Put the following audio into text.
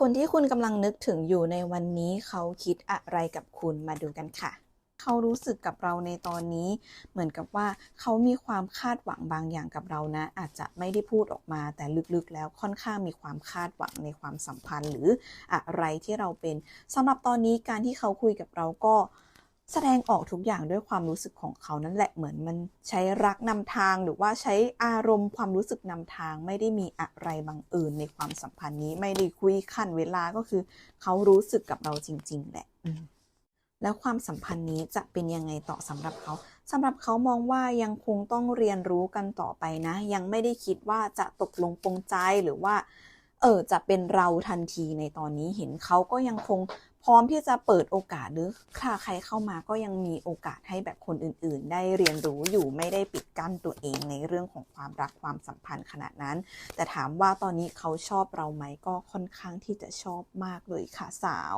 คนที่คุณกำลังนึกถึงอยู่ในวันนี้เขาคิดอะไรกับคุณมาดูกันค่ะ เขารู้สึกกับเราในตอนนี้ เหมือนกับว่าเขามีความคาดหวังบางอย่างกับเรานะ อาจจะไม่ได้พูดออกมา แต่ลึกๆแล้วค่อนข้างมีความคาดหวังในความสัมพันธ์ หรืออะไรที่เราเป็นสำหรับตอนนี้การที่เขาคุยกับเราก็ แสดงออกทุกอย่างด้วยความรู้สึกของเขานั่นแหละเหมือนมันใช้รักนำทางหรือว่าใช้อารมณ์ความรู้สึกนำทาง ไม่ได้มีอะไรบังเอิญในความสัมพันธ์นี้ ไม่ได้คุยขั้นเวลาก็คือ เขารู้สึกกับเราจริง ๆ แหละอืมแล้วความสัมพันธ์นี้จะเป็นยังไงต่อสำหรับเขาสำหรับเขามองว่ายังคงต้องเรียนรู้กันต่อไปนะ ยังไม่ได้คิดว่าจะตกลงปรงใจหรือว่า เออจะเป็นเราทันทีในตอนนี้เห็นเขาก็ยังคงพร้อมที่จะเปิดโอกาสหรือถ้าใครเข้ามาก็ยังมีโอกาสให้แบบคนอื่น ๆ ได้เรียนรู้อยู่ไม่ได้ปิดกั้นตัวเองในเรื่องของความรักความสัมพันธ์ขนาดนั้น แต่ถามว่าตอนนี้เขาชอบเราไหมก็ค่อนข้างที่จะชอบมากเลยค่ะสาว